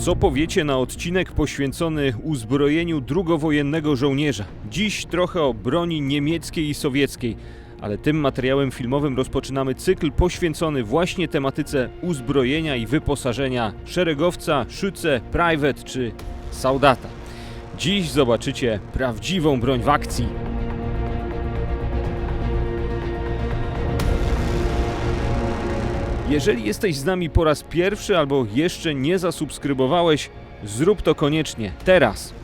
Co powiecie na odcinek poświęcony uzbrojeniu drugowojennego żołnierza? Dziś trochę o broni niemieckiej i sowieckiej, ale tym materiałem filmowym rozpoczynamy cykl poświęcony właśnie tematyce uzbrojenia i wyposażenia szeregowca, szyce, private czy saudata. Dziś zobaczycie prawdziwą broń w akcji. Jeżeli jesteś z nami po raz pierwszy albo jeszcze nie zasubskrybowałeś, zrób to koniecznie teraz.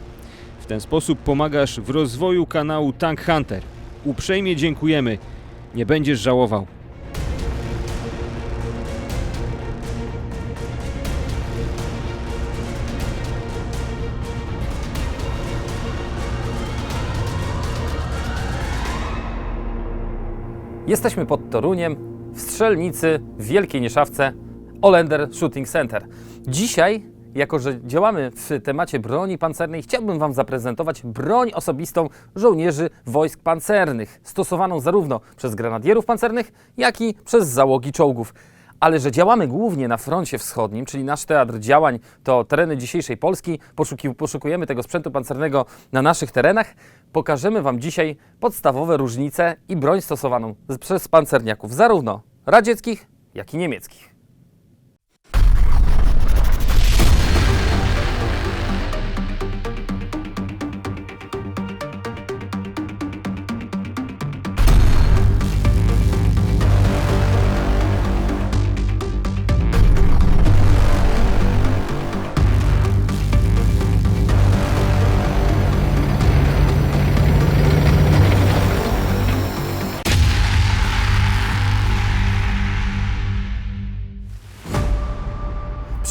W ten sposób pomagasz w rozwoju kanału Tank Hunter. Uprzejmie dziękujemy. Nie będziesz żałował. Jesteśmy pod Toruniem, w strzelnicy w Wielkiej Nieszawce Olender Shooting Center. Dzisiaj, jako że działamy w temacie broni pancernej, chciałbym Wam zaprezentować broń osobistą żołnierzy wojsk pancernych, stosowaną zarówno przez grenadierów pancernych, jak i przez załogi czołgów. Ale że działamy głównie na froncie wschodnim, czyli nasz teatr działań to tereny dzisiejszej Polski, poszukujemy tego sprzętu pancernego na naszych terenach, pokażemy Wam dzisiaj podstawowe różnice i broń stosowaną przez pancerniaków, zarówno radzieckich, jak i niemieckich.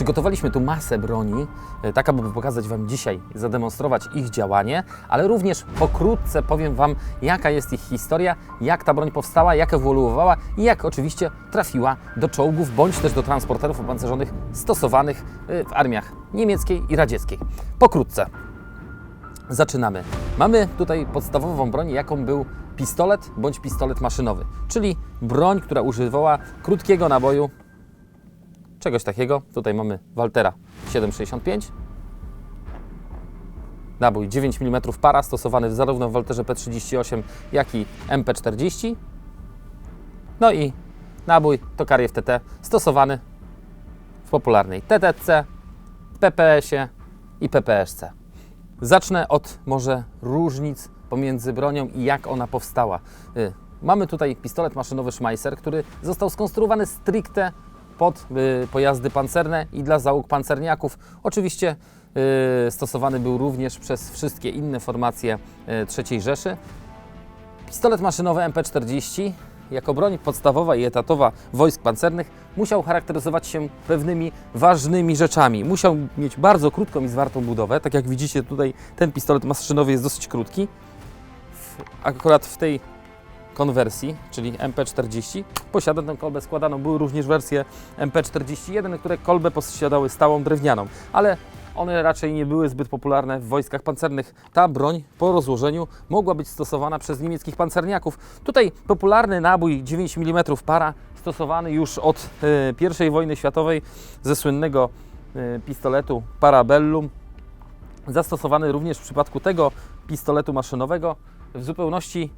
Przygotowaliśmy tu masę broni, e, tak aby pokazać Wam dzisiaj, zademonstrować ich działanie, ale również pokrótce powiem Wam, jaka jest ich historia, jak ta broń powstała, jak ewoluowała i jak oczywiście trafiła do czołgów bądź też do transporterów opancerzonych stosowanych e, w armiach niemieckiej i radzieckiej. Pokrótce. Zaczynamy. Mamy tutaj podstawową broń, jaką był pistolet bądź pistolet maszynowy, czyli broń, która używała krótkiego naboju czegoś takiego. Tutaj mamy Waltera 7,65. Nabój 9 mm para, stosowany zarówno w Walterze P38, jak i MP40. No i nabój to Kariew TT, stosowany w popularnej TTC, PPS-ie i PPSC. Zacznę od może różnic pomiędzy bronią i jak ona powstała. Y, Mamy tutaj pistolet maszynowy Schmeisser, który został skonstruowany stricte pod y, pojazdy pancerne i dla załóg pancerniaków. Oczywiście y, stosowany był również przez wszystkie inne formacje y, III Rzeszy. Pistolet maszynowy MP40 jako broń podstawowa i etatowa wojsk pancernych musiał charakteryzować się pewnymi ważnymi rzeczami. Musiał mieć bardzo krótką i zwartą budowę. Tak jak widzicie tutaj ten pistolet maszynowy jest dosyć krótki. Akurat w tej konwersji, czyli MP40, posiada tę kolbę składaną. Były również wersje MP41, które kolbę posiadały stałą drewnianą, ale one raczej nie były zbyt popularne w wojskach pancernych. Ta broń po rozłożeniu mogła być stosowana przez niemieckich pancerniaków. Tutaj popularny nabój 9 mm para, stosowany już od e, I wojny światowej ze słynnego e, pistoletu Parabellum, zastosowany również w przypadku tego pistoletu maszynowego. W zupełności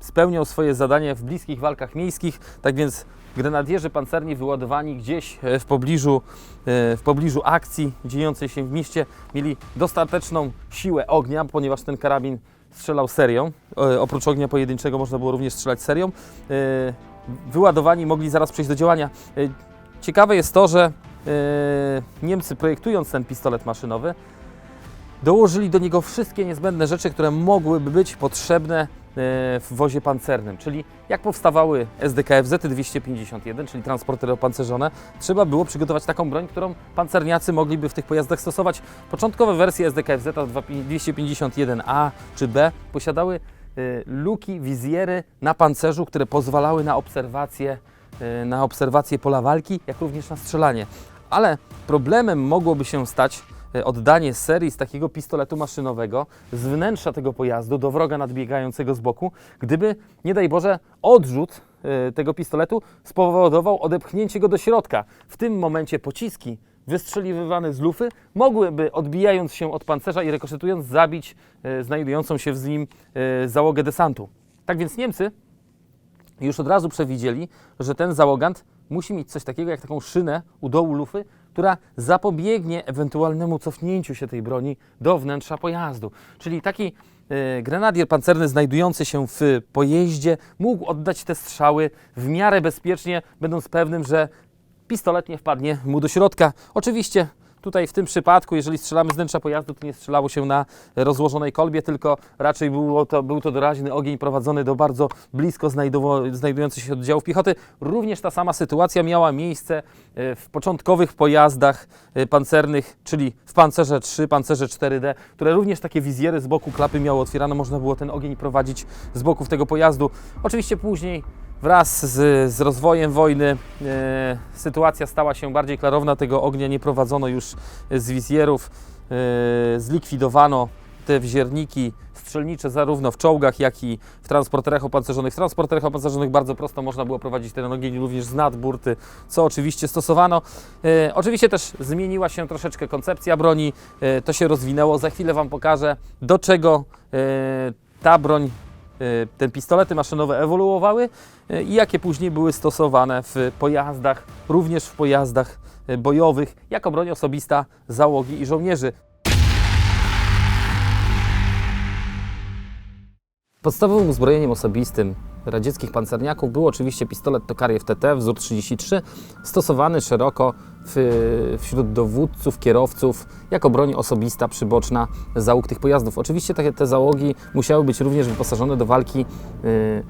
spełniał swoje zadanie w bliskich walkach miejskich, tak więc grenadierzy pancerni wyładowani gdzieś e, w pobliżu, e, w pobliżu akcji dziejącej się w mieście mieli dostateczną siłę ognia, ponieważ ten karabin strzelał serią. E, Oprócz ognia pojedynczego można było również strzelać serią. E, Wyładowani mogli zaraz przejść do działania. E, Ciekawe jest to, że e, Niemcy projektując ten pistolet maszynowy, dołożyli do niego wszystkie niezbędne rzeczy, które mogłyby być potrzebne e, w wozie pancernym, czyli jak powstawały SDKFZ 251, czyli transportery opancerzone, trzeba było przygotować taką broń, którą pancerniacy mogliby w tych pojazdach stosować. Początkowe wersje SDKFZ 251A czy B posiadały e, luki, wizjery na pancerzu, które pozwalały na obserwację, e, na obserwację pola walki, jak również na strzelanie. Ale problemem mogłoby się stać e, oddanie serii z takiego pistoletu maszynowego z wnętrza tego pojazdu do wroga nadbiegającego z boku, gdyby, nie daj Boże, odrzut e, tego pistoletu spowodował odepchnięcie go do środka. W tym momencie pociski wystrzeliwywane z lufy, mogłyby odbijając się od pancerza i rekoszetując zabić e, znajdującą się w nim e, załogę desantu. Tak więc Niemcy już od razu przewidzieli, że ten załogant musi mieć coś takiego jak taką szynę u dołu lufy, która zapobiegnie ewentualnemu cofnięciu się tej broni do wnętrza pojazdu. Czyli taki e, grenadier pancerny znajdujący się w pojeździe mógł oddać te strzały w miarę bezpiecznie, będąc pewnym, że pistolet nie wpadnie mu do środka. Oczywiście tutaj w tym przypadku, jeżeli strzelamy z wnętrza pojazdu, to nie strzelało się na rozłożonej kolbie, tylko raczej było to, był to doraźny ogień prowadzony do bardzo blisko znajdujących się oddziałów piechoty. Również ta sama sytuacja miała miejsce e, w początkowych pojazdach e, pancernych, czyli w pancerze 3, pancerze 4D, które również takie wizjery z boku klapy miały otwierane, można było ten ogień prowadzić z boków tego pojazdu. Oczywiście później Wraz z, z rozwojem wojny e, sytuacja stała się bardziej klarowna. Tego ognia nie prowadzono już z wizjerów. E, zlikwidowano te wzierniki strzelnicze zarówno w czołgach, jak i w transporterach opancerzonych. W transporterach opancerzonych bardzo prosto można było prowadzić ten ogień również z nad burty, co oczywiście stosowano. E, oczywiście też zmieniła się troszeczkę koncepcja broni. E, to się rozwinęło. Za chwilę Wam pokażę, do czego e, ta broń y, te pistolety maszynowe ewoluowały y, i jakie później były stosowane w pojazdach, również w pojazdach y, bojowych, jako broń osobista załogi i żołnierzy. Podstawowym uzbrojeniem osobistym radzieckich pancerniaków był oczywiście pistolet Tokariew TT wzór 33, stosowany szeroko w, wśród dowódców, kierowców, jako broń osobista, przyboczna załóg tych pojazdów. Oczywiście takie te załogi musiały być również wyposażone do walki y,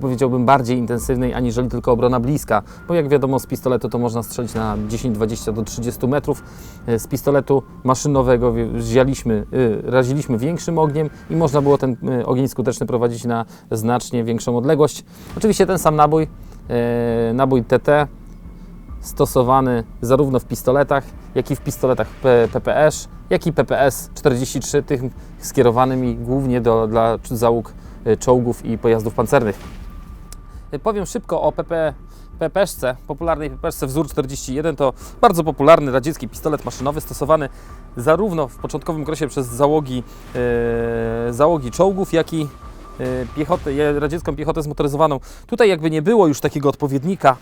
powiedziałbym bardziej intensywnej, aniżeli tylko obrona bliska, bo jak wiadomo z pistoletu to można strzelić na 10, 20 do 30 metrów. Y, Z pistoletu maszynowego zialiśmy, y, raziliśmy większym ogniem i można było ten y, ogień skuteczny prowadzić na znacznie większą odległość. Oczywiście ten sam nabój, y, nabój TT, stosowany zarówno w pistoletach, jak i w pistoletach PPS, jak i PPS 43, tych skierowanymi głównie do, dla załóg y, czołgów i pojazdów pancernych. Y, Powiem szybko o PP, PPSce, popularnej PPSce wzór 41. To bardzo popularny radziecki pistolet maszynowy stosowany zarówno w początkowym okresie przez załogi, e, załogi czołgów, jak i piechotę, radziecką piechotę zmotoryzowaną. Tutaj jakby nie było już takiego odpowiednika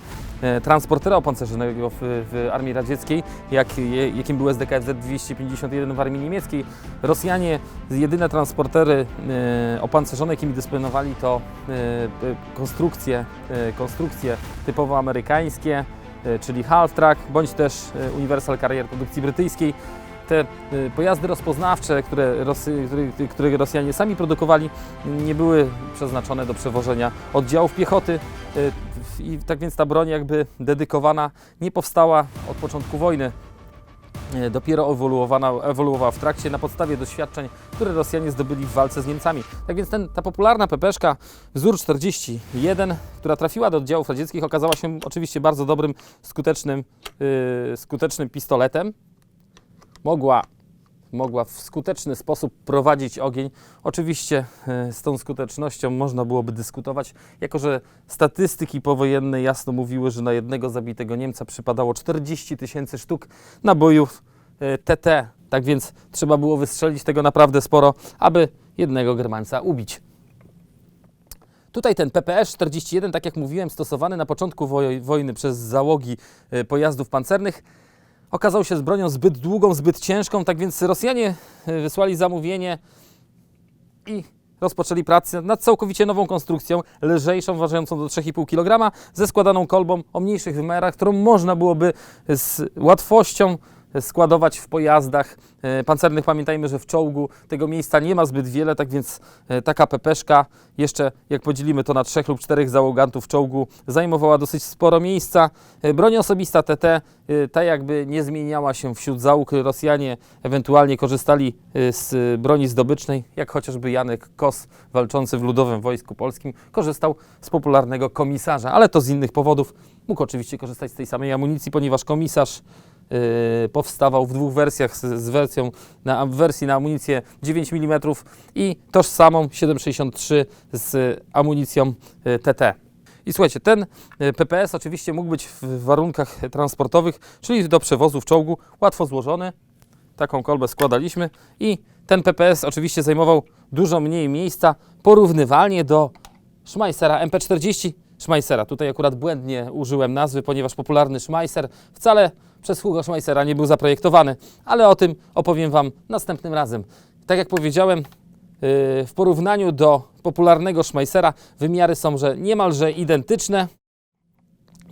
transportera opancerzonego w, w armii radzieckiej, jak, jakim był SDKFZ 251 w armii niemieckiej. Rosjanie jedyne transportery e, opancerzone, jakimi dysponowali, to e, e, konstrukcje, e, konstrukcje typowo amerykańskie, e, czyli Half-Track, bądź też e, Universal Carrier produkcji brytyjskiej. Te e, pojazdy rozpoznawcze, które, Rosy, które, które Rosjanie sami produkowali, nie były przeznaczone do przewożenia oddziałów piechoty. I tak więc ta broń jakby dedykowana nie powstała od początku wojny. E, Dopiero ewoluowana, ewoluowała w trakcie na podstawie doświadczeń, które Rosjanie zdobyli w walce z Niemcami. Tak więc ten, ta popularna pepeszka wzór 41, która trafiła do oddziałów radzieckich, okazała się oczywiście bardzo dobrym, skutecznym, yy, skutecznym pistoletem. Mogła, mogła w skuteczny sposób prowadzić ogień. Oczywiście yy, z tą skutecznością można byłoby dyskutować, jako że statystyki powojenne jasno mówiły, że na jednego zabitego Niemca przypadało 40 tysięcy sztuk nabojów TT. Tak więc trzeba było wystrzelić tego naprawdę sporo, aby jednego Germańca ubić. Tutaj ten PPS 41, tak jak mówiłem, stosowany na początku woj- wojny przez załogi e, pojazdów pancernych, okazał się z bronią zbyt długą, zbyt ciężką, tak więc Rosjanie e, wysłali zamówienie i rozpoczęli pracę nad całkowicie nową konstrukcją, lżejszą, ważącą do 3,5 kg, ze składaną kolbą o mniejszych wymiarach, którą można byłoby z łatwością składować w pojazdach e, pancernych. Pamiętajmy, że w czołgu tego miejsca nie ma zbyt wiele, tak więc e, taka pepeszka, jeszcze jak podzielimy to na trzech lub czterech załogantów czołgu, zajmowała dosyć sporo miejsca. E, Broń osobista TT, ta jakby nie zmieniała się wśród załóg. Rosjanie ewentualnie korzystali z broni zdobycznej, jak chociażby Janek Kos, walczący w Ludowym Wojsku Polskim, korzystał z popularnego komisarza, ale to z innych powodów. Mógł oczywiście korzystać z tej samej amunicji, ponieważ komisarz powstawał w dwóch wersjach z, wersją na, wersji na amunicję 9 mm i tożsamą 7,63 z amunicją TT. I słuchajcie, ten e, PPS oczywiście mógł być w warunkach transportowych, czyli do przewozu w czołgu, łatwo złożony. Taką kolbę składaliśmy i ten PPS oczywiście zajmował dużo mniej miejsca, porównywalnie do Schmeissera MP40 Schmeissera. Tutaj akurat błędnie użyłem nazwy, ponieważ popularny Schmeisser wcale przez Hugo Schmeissera nie był zaprojektowany, ale o tym opowiem Wam następnym razem. Tak jak powiedziałem, yy, w porównaniu do popularnego Schmeissera wymiary są że niemalże identyczne.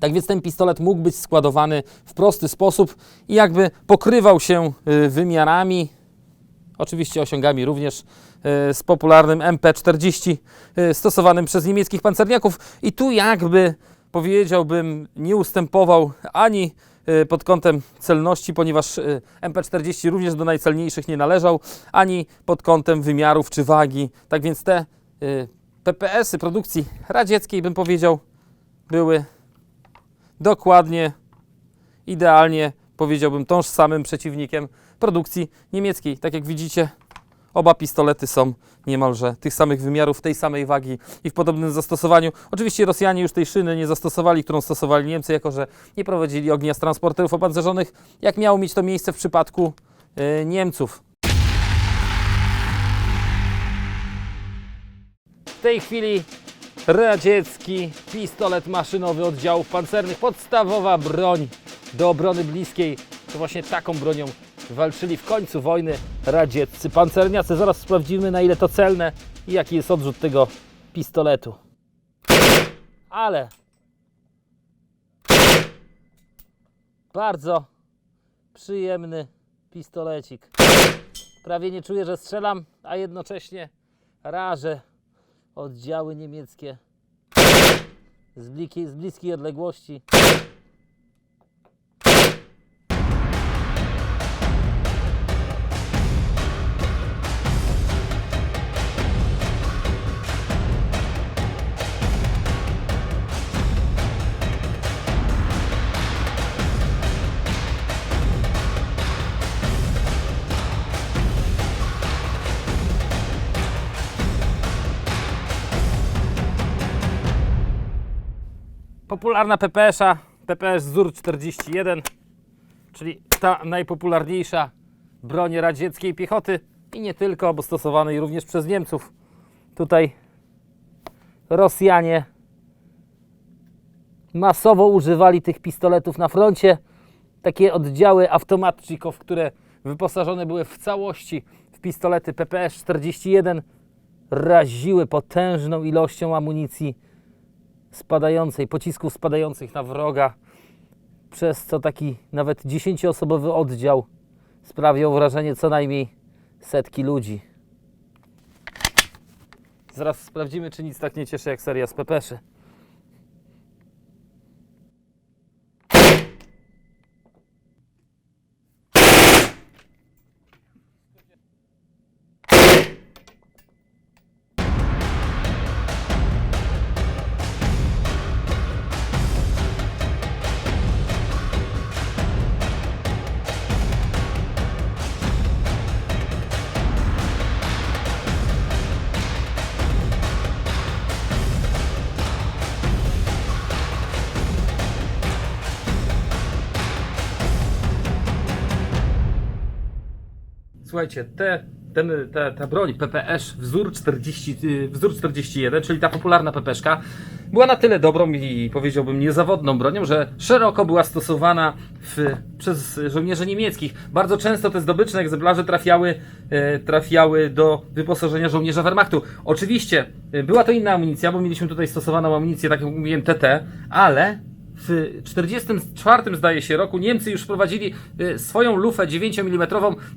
Tak więc ten pistolet mógł być składowany w prosty sposób i jakby pokrywał się yy, wymiarami, oczywiście osiągami również yy, z popularnym MP40 yy, stosowanym przez niemieckich pancerniaków. I tu jakby powiedziałbym nie ustępował ani pod kątem celności, ponieważ yy, MP40 również do najcelniejszych nie należał, ani pod kątem wymiarów czy wagi. Tak więc te yy, PPS-y produkcji radzieckiej, bym powiedział, były dokładnie, idealnie, powiedziałbym, tożsamym przeciwnikiem produkcji niemieckiej. Tak jak widzicie, oba pistolety są niemalże tych samych wymiarów, tej samej wagi i w podobnym zastosowaniu. Oczywiście Rosjanie już tej szyny nie zastosowali, którą stosowali Niemcy, jako że nie prowadzili ognia z transporterów opancerzonych, jak miało mieć to miejsce w przypadku e, Niemców. W tej chwili radziecki pistolet maszynowy oddziałów pancernych, podstawowa broń do obrony bliskiej. To właśnie taką bronią walczyli w końcu wojny radzieccy pancerniacy. Zaraz sprawdzimy na ile to celne i jaki jest odrzut tego pistoletu. Ale bardzo przyjemny pistolecik. Prawie nie czuję, że strzelam, a jednocześnie rażę oddziały niemieckie z, z bliskiej odległości. Popularna PPS-a, PPS ZUR 41, czyli ta najpopularniejsza broń radzieckiej piechoty i nie tylko, bo stosowanej również przez Niemców. Tutaj Rosjanie masowo używali tych pistoletów na froncie. Takie oddziały automatczyków, które wyposażone były w całości w pistolety PPS-41, raziły potężną ilością amunicji spadającej, pocisków spadających na wroga, przez co taki nawet dziesięcioosobowy oddział sprawiał wrażenie co najmniej setki ludzi. Zaraz sprawdzimy, czy nic tak nie cieszy jak seria z Pepeszy. Słuchajcie, te, ten, te, ta broń PPS wzór, 40, y, wzór 41, czyli ta popularna PPszka, była na tyle dobrą i powiedziałbym niezawodną bronią, że szeroko była stosowana w, przez żołnierzy niemieckich. Bardzo często te zdobyczne egzemplarze trafiały, e, trafiały do wyposażenia żołnierza Wehrmachtu. Oczywiście e, była to inna amunicja, bo mieliśmy tutaj stosowaną amunicję, tak jak mówiłem, TT, ale w 1944 zdaje się roku Niemcy już wprowadzili y, swoją lufę 9 mm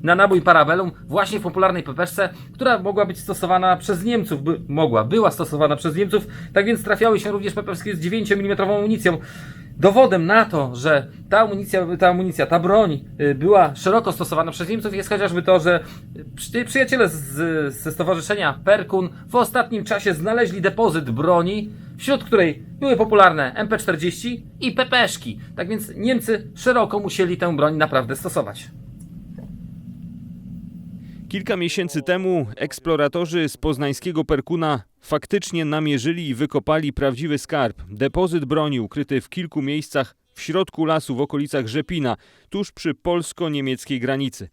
na nabój parabellum właśnie w popularnej pepeszce, która mogła być stosowana przez Niemców, by, mogła, była stosowana przez Niemców, tak więc trafiały się również pepeszki z 9 mm amunicją. Dowodem na to, że ta amunicja, ta amunicja, ta broń y, była szeroko stosowana przez Niemców jest chociażby to, że przy- przyjaciele z, ze stowarzyszenia Perkun w ostatnim czasie znaleźli depozyt broni, wśród której były popularne MP40 i PPszki. Tak więc Niemcy szeroko musieli tę broń naprawdę stosować. Kilka miesięcy temu eksploratorzy z poznańskiego Perkuna Faktycznie namierzyli i wykopali prawdziwy skarb. Depozyt broni ukryty w kilku miejscach w środku lasu w okolicach Rzepina, tuż przy polsko-niemieckiej granicy.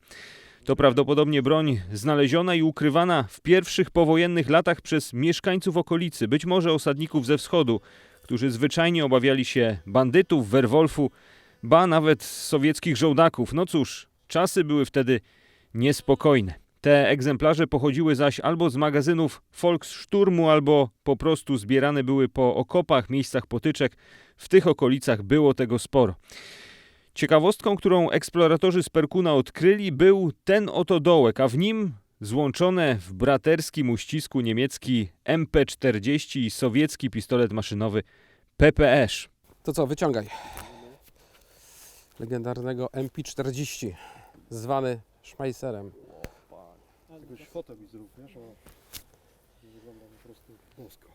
To prawdopodobnie broń znaleziona i ukrywana w pierwszych powojennych latach przez mieszkańców okolicy, być może osadników ze wschodu, którzy zwyczajnie obawiali się bandytów, werwolfu, ba nawet sowieckich żołdaków. No cóż, czasy były wtedy niespokojne. Te egzemplarze pochodziły zaś albo z magazynów Volkssturmu, albo po prostu zbierane były po okopach, miejscach potyczek. W tych okolicach było tego sporo. Ciekawostką, którą eksploratorzy z Perkuna odkryli, był ten oto dołek, a w nim złączone w braterskim uścisku niemiecki MP40 i sowiecki pistolet maszynowy PPS. To co, wyciągaj. Legendarnego MP40, zwany Schmeisserem. Jakąś fotę mi zrób, wiesz? Wygląda po prostu bosko.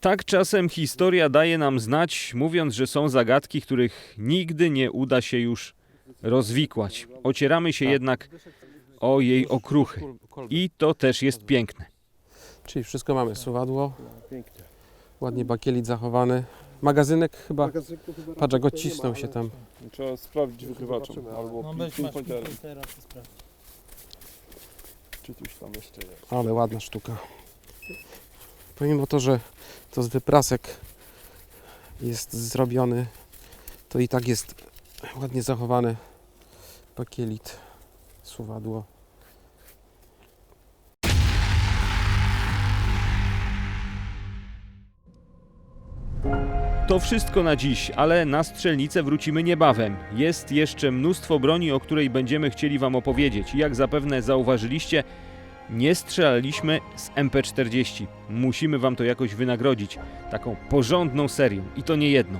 Tak czasem historia daje nam znać, mówiąc, że są zagadki, których nigdy nie uda się już rozwikłać. Ocieramy się Tak. jednak o jej okruchy. I to też jest piękne. Czyli wszystko mamy. Suwadło, Pięknie. ładnie bakielit zachowany. Magazynek chyba, patrz jak odcisnął się tam. Trzeba sprawdzić wykrywaczem albo No pinpointerem, czy coś tam jeszcze jest. Ale ładna sztuka. Pomimo to, że to z wyprasek jest zrobiony, to i tak jest ładnie zachowany bakielit, suwadło. To wszystko na dziś, ale na strzelnicę wrócimy niebawem. Jest jeszcze mnóstwo broni, o której będziemy chcieli Wam opowiedzieć. Jak zapewne zauważyliście, nie strzelaliśmy z MP40. Musimy Wam to jakoś wynagrodzić. Taką porządną serią i to nie jedną.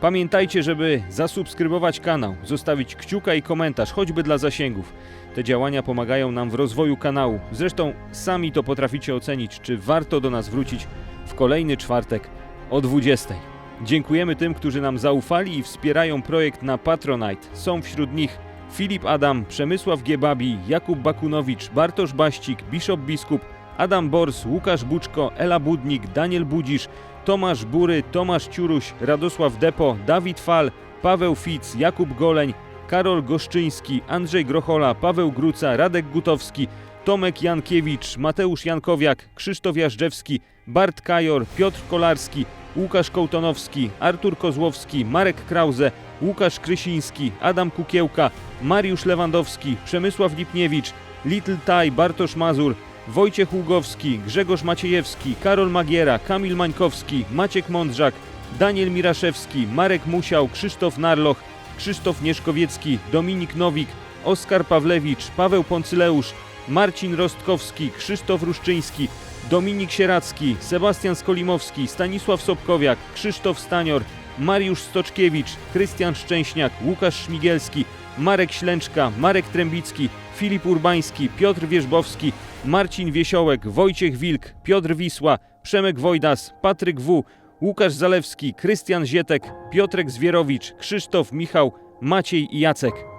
Pamiętajcie, żeby zasubskrybować kanał, zostawić kciuka i komentarz, choćby dla zasięgów. Te działania pomagają nam w rozwoju kanału. Zresztą sami to potraficie ocenić, czy warto do nas wrócić w kolejny czwartek o 20. Dziękujemy tym, którzy nam zaufali i wspierają projekt na Patronite. Są wśród nich Filip Adam, Przemysław Giebabi, Jakub Bakunowicz, Bartosz Baścik, Bishop Biskup, Adam Bors, Łukasz Buczko, Ela Budnik, Daniel Budzisz, Tomasz Bury, Tomasz Ciuruś, Radosław Depo, Dawid Fal, Paweł Fic, Jakub Goleń, Karol Goszczyński, Andrzej Grochola, Paweł Gruca, Radek Gutowski, Tomek Jankiewicz, Mateusz Jankowiak, Krzysztof Jażdżewski, Bart Kajor, Piotr Kolarski, Łukasz Kołtonowski, Artur Kozłowski, Marek Krause, Łukasz Krysiński, Adam Kukiełka, Mariusz Lewandowski, Przemysław Lipniewicz, Little Taj, Bartosz Mazur, Wojciech Ługowski, Grzegorz Maciejewski, Karol Magiera, Kamil Mańkowski, Maciek Mądrzak, Daniel Miraszewski, Marek Musiał, Krzysztof Narloch, Krzysztof Nieszkowiecki, Dominik Nowik, Oskar Pawlewicz, Paweł Poncyleusz, Marcin Rostkowski, Krzysztof Ruszczyński, Dominik Sieracki, Sebastian Skolimowski, Stanisław Sobkowiak, Krzysztof Stanior, Mariusz Stoczkiewicz, Krystian Szczęśniak, Łukasz Szmigielski, Marek Ślęczka, Marek Trębicki, Filip Urbański, Piotr Wierzbowski, Marcin Wiesiołek, Wojciech Wilk, Piotr Wisła, Przemek Wojdas, Patryk W., Łukasz Zalewski, Krystian Zietek, Piotrek Zwierowicz, Krzysztof Michał, Maciej i Jacek.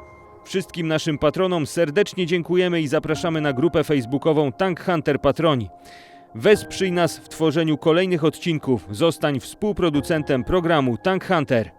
Wszystkim naszym patronom serdecznie dziękujemy i zapraszamy na grupę facebookową Tank Hunter Patroni. Wesprzyj nas w tworzeniu kolejnych odcinków. Zostań współproducentem programu Tank Hunter.